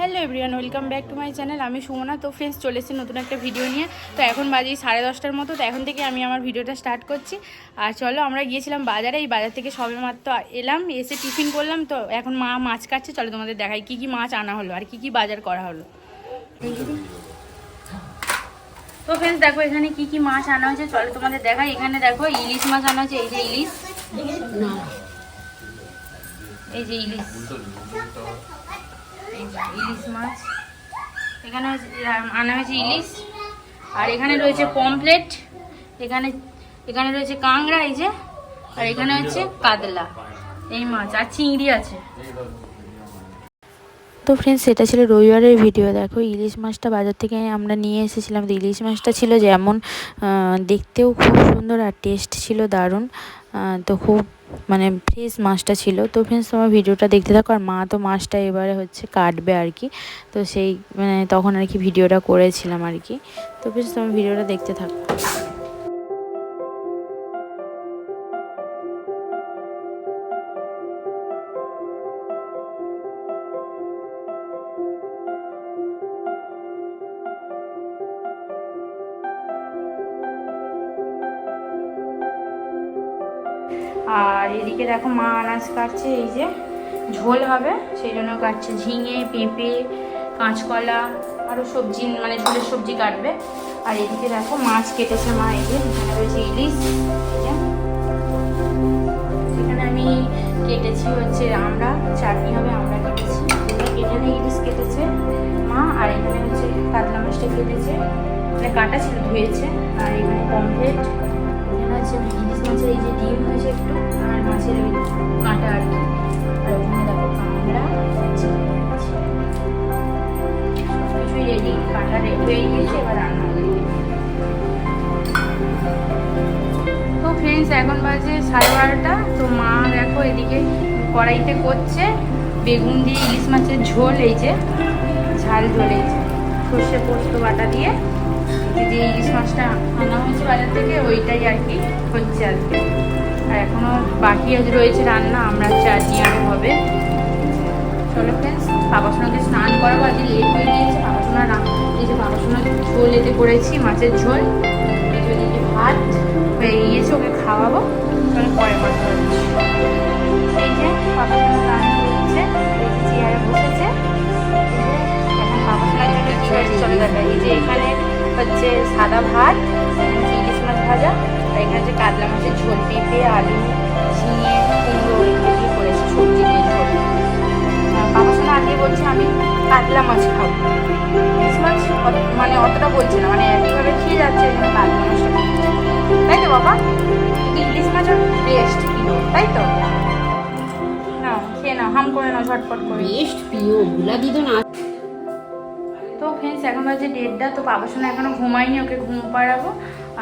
Hello everyone, welcome back to my channel. আমি সুমনা। তো friends চলে এসেছি নতুন একটা ভিডিও নিয়ে। তো এখন বাজে সাড়ে দশটার মতো, তো এখন থেকে আমি আমার ভিডিওটা স্টার্ট করছি। আর চলো, আমরা গিয়েছিলাম বাজারে। এই বাজার থেকে সবে মাত্র এলাম, এসে টিফিন করলাম। তো এখন মা মাছ কাটছে। চলো তোমাদের দেখাই, কী কী মাছ আনা হলো আর কী কী বাজার করা হলো। তো ফ্রেন্ডস দেখো এখানে কি কি মাছ আনা হয়েছে। চলো তোমাদের দেখাই। এখানে দেখো ইলিশ মাছ আনা হয়েছে। এই যে ইলিশ। এই যে ইলিশ। ইলিশ মাছ। এখানে আনা হয়েছে ইলিশ। আর এখানে রয়েছে পমপ্লেট এখানে এখানে রয়েছে কাংড়া এই যে। আর এখানে হচ্ছে কাতলা। এই মাছ, আর চিংড়ি আছে। তো ফ্রেন্ডস সেটা ছিল রবিবারের ভিডিও দেখো, ইলিশ মাছটা বাজার থেকে আমরা নিয়ে এসেছিলাম। তো ইলিশ মাছটা ছিল যেমন দেখতেও খুব সুন্দর আর টেস্ট ছিল দারুণ। তো খুব মানে ফ্রেশ মাছটা ছিল। তো ফ্রেন্স তোমার ভিডিওটা দেখতে থাকো। আর মা তো মাছটা এবারে হচ্ছে কাটবে আর কি। তো সেই মানে তখন আর কি ভিডিওটা করেছিলাম আর কি। তো ফ্রেন্ডস তোমার ভিডিওটা দেখতে থাকো। আর এদিকে দেখো মা আনাজ কাটছে, এই যে ঝোল হবে, সেই জন্য কাটছে ঝিঙে, পেঁপে, কাঁচকলা আরও সবজি মানে ঝোলের সবজি কাটবে। আর এদিকে দেখো মাছ কেটেছে মা, এই যে এখানে রয়েছে ইলিশ এখানে আমি কেটেছি হচ্ছে আমরা, চাটনি হবে, আমরা কেটেছি। এখানে ইলিশ কেটেছে মা, আর এখানে হচ্ছে কাতলা মাছটা কেটেছে। মানে কাটা ছিল, ধুয়েছে, আর এখানে কমপ্লেট এখানে হচ্ছে ইলিশ মাছের এই যে কাঁটা আর কি আর কাঁটা রেডি হয়ে গিয়েছে তো ফ্রেন্ডস এখন বাজে সাড়ে বারোটা। তো মা দেখো এদিকে কড়াইতে করছে বেগুন দিয়ে ইলিশ মাছের ঝোল, এই যে ঝাল ঝোল, এই যে সর্ষে পোস্ত বাটা দিয়ে। যে ইলিশ মাছটা আনা হয়েছে বাজার থেকে, ওইটাই আর কি হচ্ছে আর কি আর এখনও বাকি রয়েছে রান্না, আমরা চাটনি আরও হবে। চলো ফ্রেন্ডস বাবা সোনাকে স্নান করাবো, আজকে লেট হয়ে গিয়েছে। বাবা সোনা এই যে বাবা সোনার ঝোল এতে করেছি, মাছের ঝোল। ভাত হয়ে গিয়েছে, ওকে খাওয়াবো। চলো পরে কথা হচ্ছে এই যে বাবা সোনা স্নান করছে চেয়ারে বসেছে। জন্য চলে এই যে এখানে হচ্ছে সাদা ভাত এখানে কাতলা মাছ খাব। ইলিশ মাছ মানে অতটা বলছে না মানে একইভাবে খেয়ে যাচ্ছে কাতলা মাছটা তাই তো বাবা? কিন্তু ইলিশ মাছের টেস্ট কিলো তাই তো? না খেয়ে নাও হাম করে নাও ঝটপট করে। বেস্ট প্রিয়গুলা দিত না তো ফ্রেন্ডস এখন বাজে দেড়টা তো বাবা শোনা এখনও ঘুমায়নি ওকে ঘুম পাড়াবো।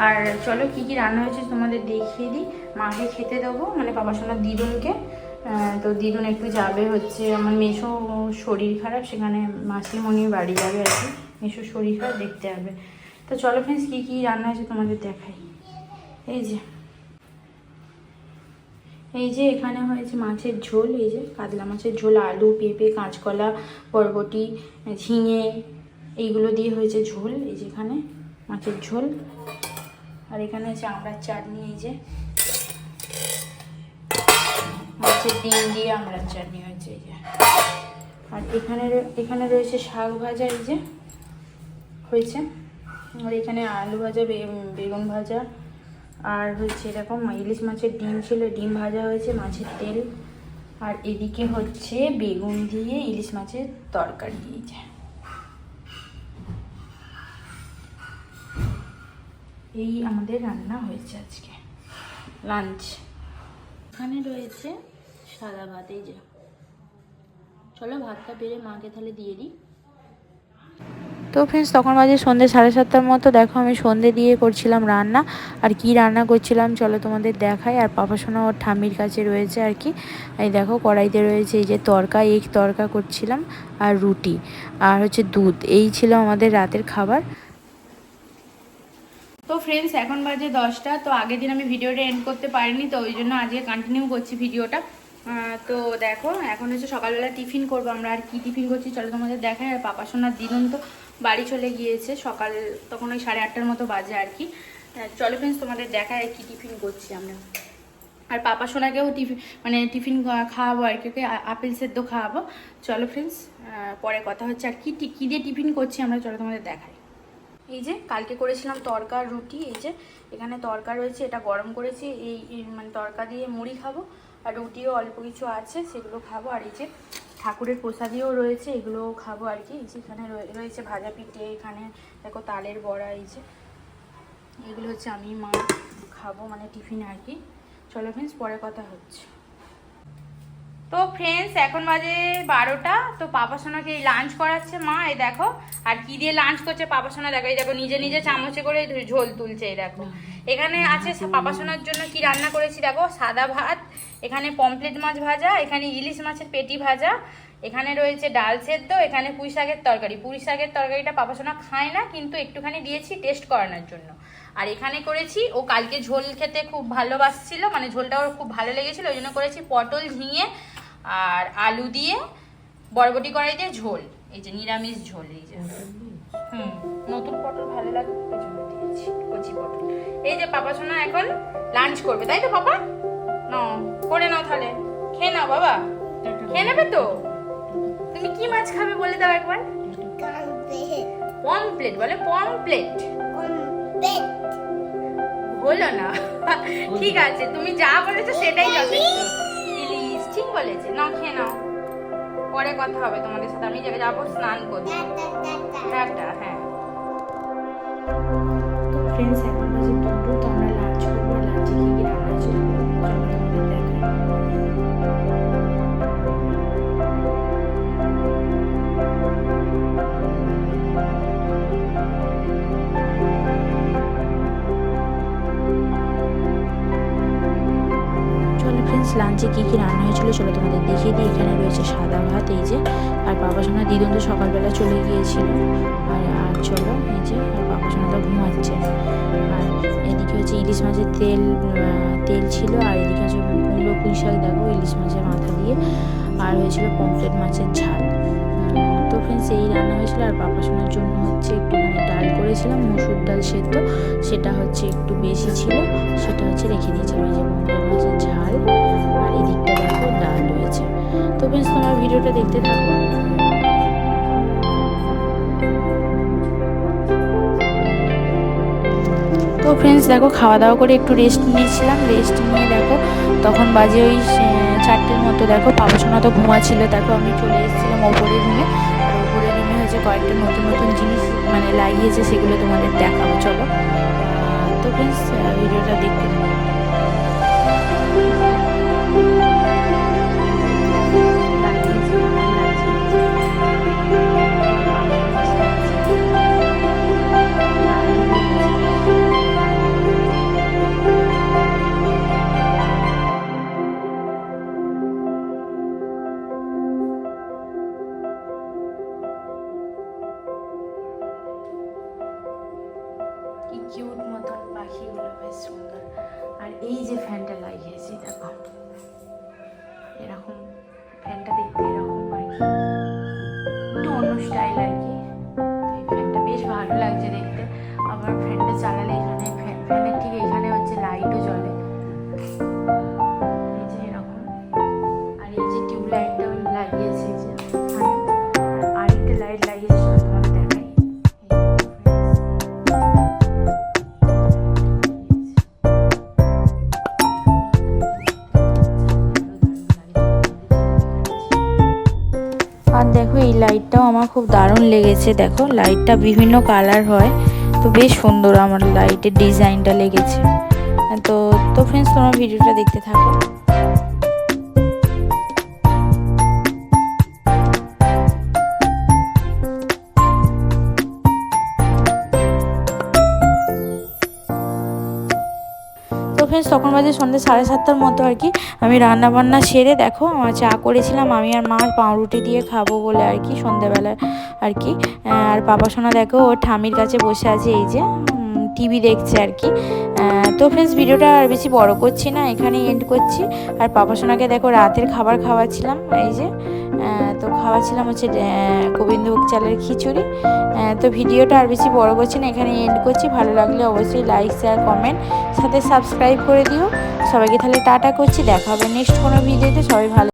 আর চলো কি কি রান্না হয়েছে তোমাদের দেখিয়ে দিই। মাকে খেতে দেবো মানে বাবা শোনার দিদুনকে। তো দিদুন একটু যাবে হচ্ছে, আমার মেশো শরীর খারাপ, সেখানে মাসিমণির বাড়ি যাবে আর কি, মেশোর শরীর খারাপ, দেখতে হবে তো চলো ফ্রেন্ডস কী কী রান্না হয়েছে তোমাদের দেখাই। এই যে এই যে এখানে হয়েছে মাছের ঝোল, এই যে কাতলা মাছের ঝোল, আলু, পেঁপে, কাঁচকলা, বরবটি, ঝিঙে, এইগুলো দিয়ে হয়েছে ঝোল, এই যে এখানে মাছের ঝোল। আর এখানে হচ্ছে আমড়ার চাটনি, এই যে মাছের ডিম দিয়ে আমড়ার চাটনি হয়েছে এই যে। আর এখানে এখানে রয়েছে শাক ভাজা, এই যে হয়েছে। আর এখানে আলু ভাজা বেগুন ভাজা। আর হচ্ছে এরকম ইলিশ মাছের ডিম ছিল, ডিম ভাজা হয়েছে, মাছের তেল। আর এদিকে হচ্ছে বেগুন দিয়ে ইলিশ মাছের তরকারি দিয়েছে এই আমাদের রান্না হয়েছে আজকে। লাঞ্চ। এখানে রয়েছে সাদা ভাত এই যে। চলো ভাতটা বেড়ে মাকে তাহলে দিয়ে দিই। তো ফ্রেন্ডস তখন বাজে সন্ধ্যে সাড়ে সাতটার মতো। দেখো আমি সন্ধে দিয়ে করছিলাম রান্না। আর কি রান্না করছিলাম চলো তোমাদের দেখাই। আর পাপা সোনা ওর ঠাম্মির কাছে রয়েছে আর কি। এই দেখো কড়াইতে রয়েছে এই যে তরকা এক তরকা করছিলাম আর রুটি। আর হচ্ছে দুধ। এই ছিল আমাদের রাতের খাবার। তো ফ্রেন্ডস এখন বাজে দশটা। তো আগের দিন আমি ভিডিওটা এন্ড করতে পারিনি, তো ওই জন্য আজকে কন্টিনিউ করছি ভিডিওটা। তো দেখো, এখন হচ্ছে সকালবেলা টিফিন করব আমরা। আর কি টিফিন করছি চলো তোমাদের দেখায় আর পাপা সোনার দিদুন তো বাড়ি চলে গিয়েছে। সকাল তখন ওই সাড়ে আটটার মতো বাজে আর কি। চলো ফ্রেন্ডস তোমাদের দেখায় আর কি টিফিন করছি আমরা। আর পাপা সোনাকেও টিফিন মানে টিফিন খাওয়াবো আর কি আপেল সেদ্ধ খাওয়াবো। চলো ফ্রেন্ডস পরে কথা হচ্ছে। আর কি কি দিয়ে টিফিন করছি আমরা, চলো তোমাদের দেখাই। এই যে কালকে করেছিলাম তরকার রুটি, এই যে এখানে তরকা রয়েছে, এটা গরম করেছি, এই মানে তরকা দিয়ে মুড়ি খাব, আর রুটিও অল্প কিছু আছে, সেগুলো খাব, আর এই যে ঠাকুরের প্রসাদিও রয়েছে, এগুলোও খাব আর কি, এই যে এখানে রয়ে- রয়েছে ভাজা পিঠে, এখানে দেখো তালের বড়া, এই যে এগুলো হচ্ছে আমি মা খাব মানে টিফিন আর কি। চলো ফ্রেন্ডস পরে কথা হচ্ছে। তো ফ্রেন্ডস এখন বাজে বারোটা, তো পাপা সোনাকে এই লাঞ্চ করাচ্ছে। মা, এই দেখো, আর কি দিয়ে লাঞ্চ করছে পাপা সোনা? দেখো, এই দেখো, নিজে নিজে চামচে করে ঝোল তুলছে, এই দেখো। এখানে আছে পাপা সোনার জন্য কি রান্না করেছি দেখো? সাদা ভাত, এখানে পমপ্লেট মাছ ভাজা, এখানে ইলিশ মাছের পেটি ভাজা, এখানে রয়েছে ডাল সেদ্ধ, এখানে পুঁই শাকের তরকারি। পুঁই শাকের তরকারিটা পাপা সোনা খায় না, কিন্তু একটুখানি দিয়েছি টেস্ট করানোর জন্য। আর এখানে করেছি, ও কালকে ঝোল খেতে খুব ভালোবাসছিল মানে ঝোলটা ওর খুব ভালো লেগেছিল, ওই জন্য করেছি পটল ঝিঙে আর আলু দিয়ে বরবটি কড়াই দিয়ে ঝোল এই যে নিরামিষ ঝোল এই যে। হুম নতুন পটল ভালো লাগে কচি পটল। এই যে পাপা সোনা এখন লাঞ্চ করবে তাই তো পাপা? নাও করে নাও তাহলে। খেয়ে নাও বাবা। খেয়ে নেবে তো? তুমি কি মাছ খাবে বলে দাও একবার? পমপ্লেট বলে পমপ্লেট হলো না। ঠিক আছে তুমি যা বলেছ সেটাই যথেষ্ট। বলেছে। নাও খেয়ে নাও। পরে কথা হবে তোমাদের সাথে। আমি জায়গায় যাব স্নান করতে। টাটা হ্যাঁ। তো ফ্রেন্ডস এখন বাজে দুটো তো আমরা লাঞ্চ করব। লাঞ্চে কি কি রান্না চলবে চলো তোমাদের দেখাই। লাঞ্চে কী কী রান্না হয়েছিল চলো তোমাদের দেখিয়ে দিই। এখানে রয়েছে সাদা ভাত, এই যে, আর বাবা সোনা দিদুন তো সকালবেলা চলে গিয়েছিল। আর আর চলো, এই যে, আর বাবা সোনা তো ঘুমাচ্ছে। আর এদিকে হচ্ছে ইলিশ মাছের তেল তেল ছিল, আর এদিকে হচ্ছে কুমড়ো, পুঁই শাক, দেখো, ইলিশ মাছের মাথা দিয়ে। আর হয়েছিল পমফ্রেট মাছের ঝাল। তো ফ্রেন্ডস এই রান্না হয়েছিল, আর বাবা সোনার জন্য হচ্ছে একটুখানি ডাল করেছিলাম, মুসুর ডাল সেদ্ধ। সেটা হচ্ছে একটু বেশি ছিল, সেটা হচ্ছে রেখে দিয়েছিলাম দেখতে থাকো। তো ফ্রেন্ডস দেখো খাওয়া দাওয়া করে একটু রেস্ট নিয়েছিলাম। রেস্ট নিয়ে দেখো, তখন বাজে ওই চারটের মতো। দেখো, পাপসোনা তো ঘুমাচ্ছিল। দেখো, আমি চলে এসেছিলাম ওপরের রুমে আর ওপরের রুমে হচ্ছে কয়েকটা নতুন নতুন জিনিস মানে লাগিয়েছে, সেগুলো তোমাদের দেখাবো। চলো। তো ফ্রেন্ডস ভিডিওটা দেখতে থাকো। এই যে ফ্যানটা আর দেখো, এই লাইটটাও আমার খুব দারুণ লেগেছে। দেখো লাইটটা বিভিন্ন কালার হয়। তো বেশ সুন্দর আমার লাইটের ডিজাইনটা লেগেছে। তো তো ফ্রেন্ডস তোমরা ভিডিওটা দেখতে থাকো। ফ্রেন্ডস তখন বাজে সন্ধ্যে সাড়ে সাতটার মতো আর কি। আমি রান্না বান্না সেরে দেখো, আমার চা করেছিলাম, আমি আর মার পাউরুটি দিয়ে খাব বলে আর কি সন্ধ্যাবেলায় আর কি। আর পাপা সোনা দেখো, ওর ঠামির কাছে বসে আছে, এই যে। টিভি দেখছে আর কি। তো ফ্রেন্ডস ভিডিওটা আর বেশি বড় করছি না, এখানেই এন্ড করছি। আর পাপা সোনাকে দেখো রাতের খাবার খাওয়াচ্ছিলাম, এই যে তো খাওয়াচ্ছিলাম হচ্ছে গোবিন্দভোগ চালের খিচুড়ি। তো ভিডিওটা আর বেশি বড় করছি না এখানে এন্ড করছি। ভালো লাগলে অবশ্যই লাইক শেয়ার কমেন্ট সাথে সাবস্ক্রাইব করে দিও। সবাইকে তাহলে টাটা করছি, দেখা হবে নেক্সট কোনো ভিডিওতে সবাই ভালো